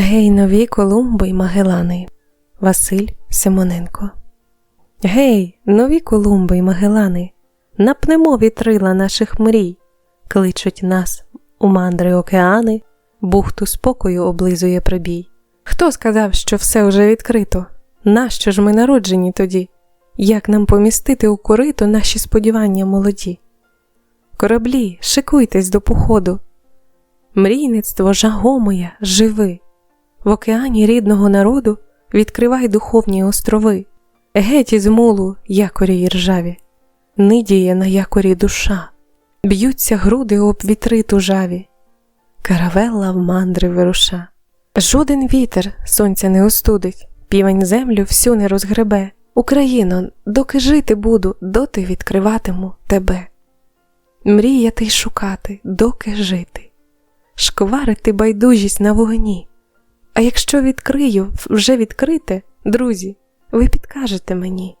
Гей, нові Колумби й Магелани. Василь Симоненко. Гей, нові Колумби й Магелани. Напнемо вітрила наших мрій, кличуть нас у мандри океани, бухту спокою облизує прибій. Хто сказав, що все вже відкрито? Нащо ж ми народжені тоді? Як нам помістити у корито наші сподівання молоді? Кораблі, шикуйтесь до походу. Мрійництво жагомоя, живи. В океані рідного народу відкривай духовні острови, геть із мулу якорі й ржаві, нидіє на якорі душа, б'ються груди об вітри тужаві, каравелла в мандри вируша. Жоден вітер сонця не остудить, півень землю всю не розгребе. Україно, доки жити буду, доти відкриватиму тебе. Мріяти й шукати, доки жити, шкварити байдужість на вогні. А якщо відкрию вже відкрите, друзі, ви підкажете мені.